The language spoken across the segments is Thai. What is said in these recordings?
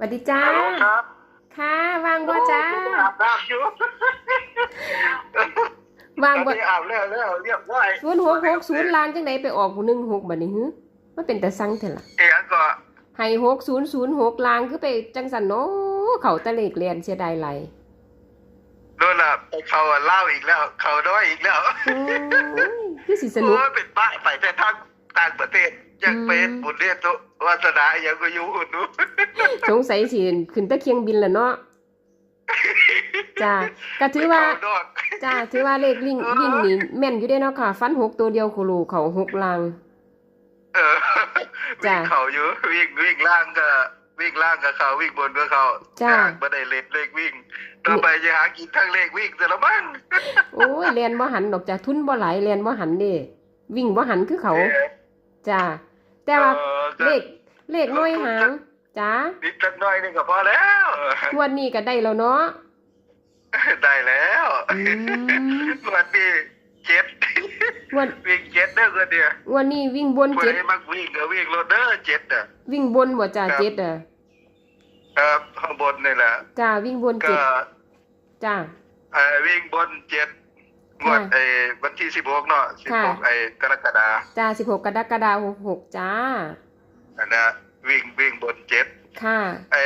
สวัสดีจ้าฮัลโหลครับค่ะว่างบ่จ้าอาบน้ำอยู่ว่างตบ่อนนี้อาบแล้วแล้วเรียบร้อยศูนย์หกหกศูนย์ล้านจังไดไปออกผู้หนึ่งหกบัดนี้ฮึมันเป็นแต่สั่งเถอะล่ะเอ๋ก็ให้หกศูนย์ศูนย์หกล้านคือไปจังสันเนาะเขาตะเลกเรียนเสียดายไหลโดนละไปเขาอะเล่าอีกแล้ว เขาด้อยอีกแล้วโอ้ยคือสิสนุกโอ้ยเป็นบ้าไปแต่ทางต่างประเทศ ยังเป็นบุญเรียนตัววาสนายังก็อยู่อุ่นนู้สงสัยสิขึ้นตะเคียงบินละเนาะจ้าก็ถือว่าเขดอกจ้าถือว่าเลขวิ่งวิ่งนี่แม่นอยู่ได้เนาะค่ะ ฟันหกตัวเดียวโคโลเขาหกลางเออจ้ะวิ่งเขาอยู่วิ่งวิ่งล่างก็วิ่งล่างกับเขาวิ่งบนกับเขาจ้ะไม่ได้เล่นเลขวิ่งต่อไปจะหากินทั้งเลขวิ่งแต่ละมั้งโอ้ยเรียนบ่หันดอกจ้าทุนบ่หลายเรียนบ่หันเด้วิ่งบ่หันคือเขาจ้า แต่ว่าออก็เลขเลขน้อยหางจ้านิดสักหน้อยนึงก็พอแล้ว งวดนี้ก็ได้แล้วเนาะ ได้แล้วอืม วันนี้เจ็ดงวดวิ่งเจ็ดเด้อคนเดียวงวดนี้วิ่งบนคนเจ็ด ที่มักวิ่งก็วิ่งรถเด้อเจ็ดอะ วิ่งบนบ่จ้าครับ เจ็ดอะครับข้างบนนี่แหละจ้าวิ่งบนก็เจ็ดจ้าเอ่อวิ่งบนเจ็ด งวดค่ะไอ้วันที่สิบหกเนาะสิบค่ะหกไอ้กรกฎาจ้า16กรกฎาคม66จ้าอันนะวิ่งวิ่งบนเจ็ดค่ะไอ้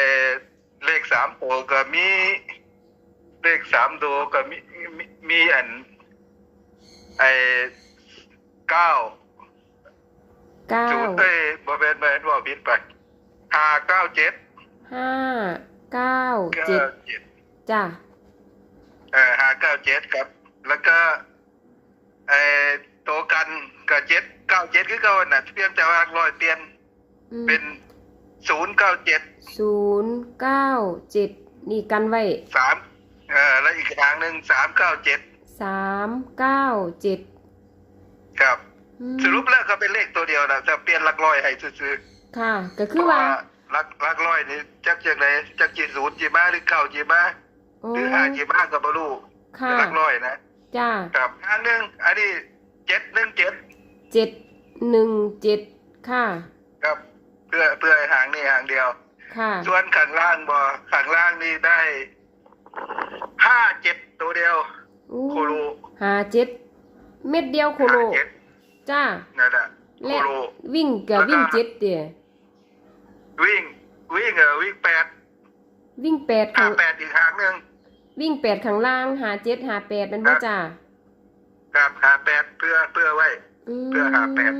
เลขสามโตวก็มีเลขสามตัวก็มีมีมีอันไอ้เก้าเก้าศูนย์เอ้ยบ่เป็นบ่เป็นบ่ผิดไปห้าเก้าเจ็ดห้าเก้าเก้าเจ็ดเจ็ดจ้าเอ่อห้าเก้าเจ็ดครับ แล้วก็ไอ้โตวกันก็เจ็ดเก้าเจ็ดคือเก่าน่ะเพียงแต่ว่าร้อยเปลี่ยนอืมเป็นศูนย์เก้าเจ็ดศูนย์เก้าเจ็ดนี่กันไว้สามเอ่อแล้วอีกทางหนึ่งสามเก้าเจ็ดสามเก้าเจ็ดครับอืมสรุปแล้วก็เป็นเลขตัวเดียวนะจะเปลี่ยนหลักร้อยให้ซื้อๆค่ะ ก็คือว่าหลักหลักร้อยนี่จักจังไดจักจีศูนย์จีมาหรือเก้าจีมาโอ้หรือห้าจีมาก็บ่รู้ค่ะหลักร้อยนะ จ้าครับอันหนึงอันนี้เจ็ดหนึ่งเจ็ดเจ็ดหนึ่งเจ็ดค่ะครับเพื่อเพื่อให้หางนี่หางเดียว ค่ะ ส่วนข้างล่างบ่ข้างล่างนี่ได้ห้าเจ็ดตัวเดียวอู้โคโลหาเจ็ดเม็ดเดียวโคโลห้าเจ็ดจ้านั่นแหละโคและโล วิ่งกับแล้วก็ วิ่งเจ็ดเดียวิ่ง วิ่งเออวิ่งแปดวิ่งแปดห้าข้างแปดอีกหางหนึ่ง วิ่งแปดข้างล่างหาเจ็ดหาแปดมันบ่จ้าครับหาแปดเพื่อเพื่อไว้ มเพื่อหาแปด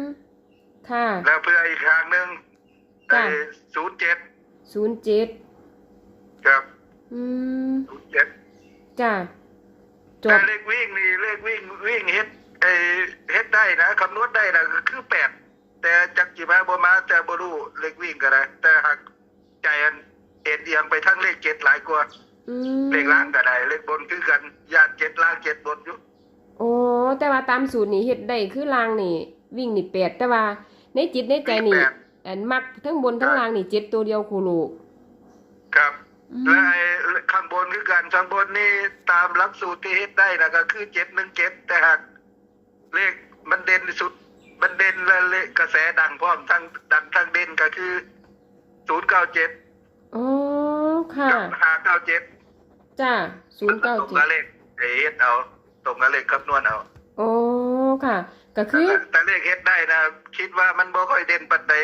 ค่ะ แล้วเพื่ออีกหางหนึ่งจ้ะศูนย์เจ็ดศูนย์เจ็ดครับอืมศูนย์เจ็ดจ้าจแต่บเลขวิ่งนี่เลขวิ่งวิ่งเฮ็ดไอเฮ็ดได้นะคำนวณได้นะก็คือแปดแต่จักจิมาบ่มาแต่บ่รู้เลขวิ่งก็ได้แต่หากใจอันเอ็นเอียงไปทั้งเลขเจ็ดหลายกว่า อืมเลขล่างก็ได้เลขบนคือกันย่านเจ็ดล่างเจ็ดบนอยู่โอ้แต่ว่าตามสูตรนี่เฮ็ดได้คือล่างนี่ วิ่งนี่แปดแต่ว่า ในจิตในใจนี่ แปดอันมักทั้งบนทั้งล่างนี่เจ็ดตัวเดียวโคโลครับ อืมและไอ้ข้างบนคือกันข้างบนนี่ตามหลักสูตรที่เฮ็ดได้นะก็คือเจ็ดหนึ่งเจ็ดแต่หากเลขมันเด่นที่สุด มันเด่นและเลขกระแสดังพร้อมทั้งดังทั้งเด่นก็คือศูนย์เก้าเจ็ดอ๋อค่ะ กับห้าเก้าเจ็ด จ้าศูนย์เก้าตรงเจ็กัดบเลขเฮ็ดเอา ตรงกับเลขคำนวณเอาโอ้ค่ะ ก็คือ แต่เลขเฮ็ดได้นะคิดว่ามันบ่ค่อยเด่นปานใด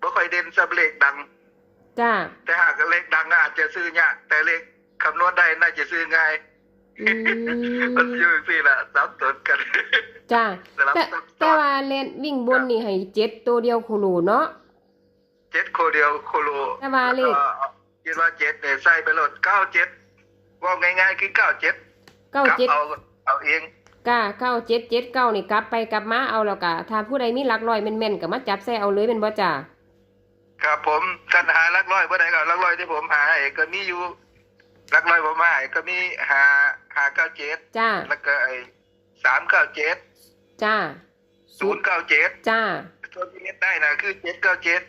บ่ค่อยเด่นสับเลขดัง จ้า แต่หากเลขดังอาจจะซื้อยากแต่เลขคำนวณได้น่าจะซื้อง่ายอืม มันอยู่สิล่ะสับสนกัน จ้าสลับแต่ซับซ้แต่อนว่าเล่นวิ่งบนนี่ให้เจ็ดตัวเดียวโคโลเนาะ เจ็ดโคเดียวโคโลแต่ว่าเลขแวก็คิดว่าเจ็ดเนี่ยใส่ไปโหลดเก้าเจ็ด ว่าง่ายๆคือเก้าเจ็ดเก้าเจ็ดเอาเอาเองก้าเก้าเจ็ดเจ็ดเก้านี่กลับไปกลับมาเอาแล้วกะถ้าผู้ใดมีหลักร้อยแม่นๆก็มาจับใส่เอาเลยเป็นบ่จ้าครับผมกันหาลักร้อยเมื่อใดก็ลักร้อยที่ผมหาให้ก็มีอยู่ลักร้อยผมหาให้ก็มีหาหาเก้าเจ็ดจ้าแล้วก็ไอ้สามเก้าเจ็ดจ้าศูนย์เก้าเจ็ดจ้าตัวที่เฮ็ดได้นะคือเจ็ดเก้าเจ็ด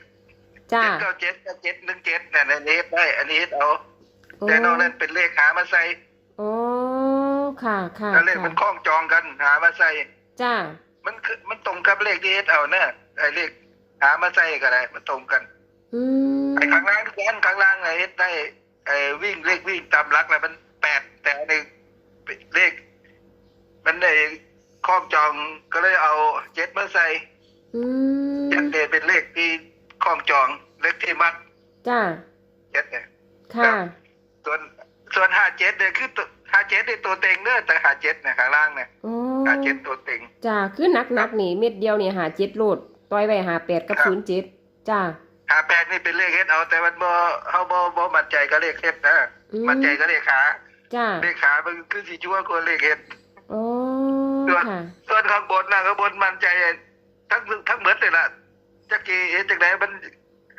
จ้าเจ็ดเก้าเจ็ดกับเจ็ดหนึ่งเจ็ดนั่นอันนี้เฮ็ดได้อันนี้เฮ็ดเอาโอ้ แต่นอกนั้นเป็นเลขหามาใส่โอ้ค่ะค่ะแล้วเลขมันคล้องจองกันหามาใส่จ้ามันคือมันตรงกับเลขที่เฮ็ดเอาเนอะไอ้เลขหามาใส่ก็ได้มันตรงกันออืมไอ้ข้างล่างแกนข้างล่างไอ้เฮ็ดได้ไอ้วิ่งเลขวิ่งตามหลักแล้วมันแปดแต่อันนี้เลข มันได้คล้องจองก็เลยเอาเจ็ดมาใส่อืมเจ็ดเนี่ยเป็นเลขที่คล้องจองเลขที่มัดจ้าเจ็ดเนี่ยค่ะ ส่วนส่วนห้าเจ็ดเนี่ยคือห้าเจ็ดนี่ตัวเต็งเนอะแต่ห้าเจ็ดเนี่ยข้างล่างเนี่ยอ๋อห้าเจ็ดตัวเต็ง จ้าคือนักนักๆนี่เม็ดเดียวนี่หาเจ็ดโลดต่อยไว้หาแปดกับครับ ศูนย์เจ็ดจ้าห้าแปดนี่เป็นเลขเฮ็ดเอาแต่มันบ่เฮาบ่บ่มั่นใจก็เลขเฮ็ดนะอืมมั่นใจก็เลขขาจ้าเลขขามันคือสิชั่วกว่าเลขเฮ็ด อ๋อส่วนค่ะ ส่วนข้างบนนะข้างบนมั่นใจทั้งทั้งหมดเลยล่ะจักกี่เฮ็ดจังไดมัน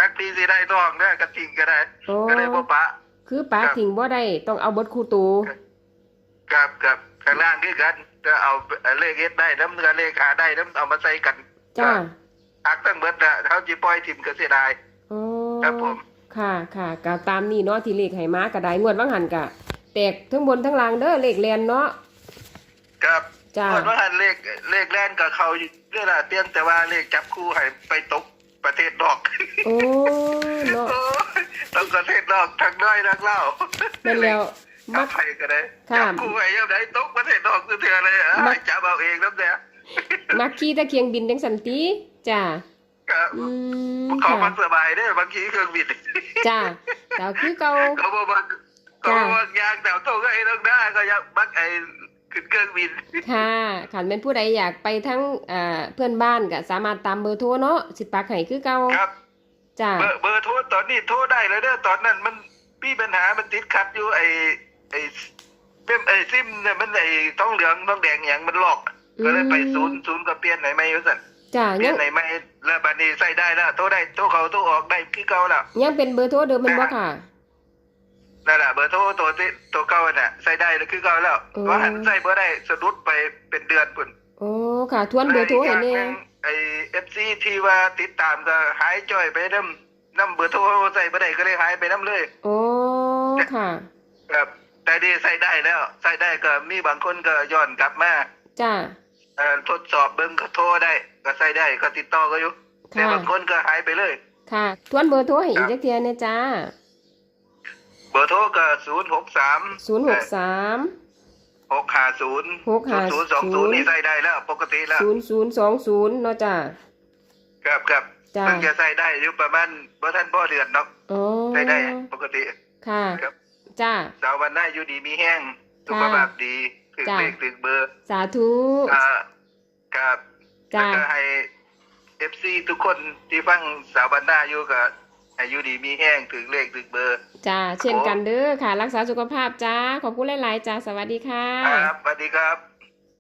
อักปีสิได้ต้องนะกะทิงก็ได้ โอ้ก็เลยบ่ปะ คือป้าครับ ทิ้งบ่ได้ต้องเอาเบดคู่ตูกับกับข้างล่างคือกันจะเอาเลขเฮ็ดได้น้ำเนื้อเลขขาได้น้ำเอามาใส่กันจ้าอักทั้งหมดน่ะเฮาสิปล่อยทิมก็เสียดาย อ๋อครับผม ค่ะค่ะก็ตามนี้เนาะที่เลขให้มากระไดงวดว่างหันกะแตกทั้งบนทั้งล่างเด้อเลขแลนเนาะครับจ้าส่วนว่าหันเลขเลขแล่นกับเขาอยู่เรื่องละเตียนแต่ว่าเลขจับคู่ให้ไปตก ประเทศนอกโอ้เนาะโอ้ยต้องประเทศนอกทั้งน้อยทั้งเล่านั่นแล้วมัมักกไปก็ได้ค่ะจับคู่ไอ้ยังไงตกประเทศนอกเถื่อๆเลยอะมักจับเอาเองน้ำเนี่ยมักขี่ตะเคียงบินจังสันติจ้าครับอืมเขาค่ะมันสบายเด้อบางทีเครื่องบินจ้าแต่คือเก่าเขาบอกว่าเขาบอกว่ายางแต่โตก็ไอ้ต้องได้ก็ยังมักไอ้ ขึ้นเครื่องบินค่ะขันเป็นผู้ใดอยากไปทั้งอ่าเพื่อนบ้านก็สามารถตามเบอร์โทรเนาะสิปักให้คือเก่าครับจ้าเบอร์เบอร์โทรตอนนี้โทรได้แล้วเด้อตอนนั้นมันมีปัญหามันติดขัดอยู่ไอ้ไอ้เพิ่มไอ้ซิมเนี่ยมันไอ้ท้องเหลืองท้องแดงอย่างมันหลอกก็เลยไปศูนย์ศูนย์ก็เปลี่ยนไหนไม่รู้สั่นจ้าเปลี่ยัยนงไหนไม่แล้วบัดนี้ใส่ได้แล้วโทรได้โทรเขาโทรออกได้คือเก่าแล้วยังเป็นเบอร์โทรเดิมแมันบ่ค่ะ นั่นแหละเบอร์โทรตัวที่ตัวเก่าน่ะใส่ได้แล้วคือเก่าแล้วอืมว่าหันใส่บ่ได้สะดุดไปเป็นเดือนปุ่นโอ้ค่ะ ทวนเบอร์โทรให้แน่ไอ้เอฟซีที่ว่าติดตามก็หายจ้อยไปน้ำน้ำเบอร์โทรใส่บ่ได้ก็เลยหายไปน้ำเลย โอ้ค่ะครับ แต่ดีใส่ได้แล้วใส่ได้ก็มีบางคนก็ย้อนกลับมาจ้าเอ่อทดสอบเบิ่งก็โทรได้ ก็ใส่ได้ก็ติดต่อก็อยู่แต่ค่ะบางคนก็หายไปเลย ค่ะ ทวนเบอร์โทรให้อีคกรับจักเทียเนี่ยจ้าเบอร์โทรก็ศูนย์หกสามศูนย์หกสามหกห้าศูนย์หกห้าศูนย์สองศูนย์นี่ใส่ได้แล้ว ปกติแล้วศูนย์ศูนย์สองศูนย์เนาะจ้าครับครับจ้าเพิ่งจะใส่ได้อยู่ประมาณบ่ท่านบ่เดือนเนาะโอ้ใส่ได้ปกติ ค่ะครับจ้าสาววันหน้าอยู่ดีมีแห้งสุขภาพดีถึงจ้ะเลขถึงเบอร์ สาธุอ่าครับแล้วจ้าก็ให้เอฟซีทุกคนที่ฟังสาวบันดาอยู่กับ อายุดีมีแห้งถึงเลขถึงเบอร์จ้าเช่นกันเด้อค่ะ รักษาสุขภาพจ้าขอบคุณหลายๆจ้าสวัสดีค่ะครับสวัสดีครับ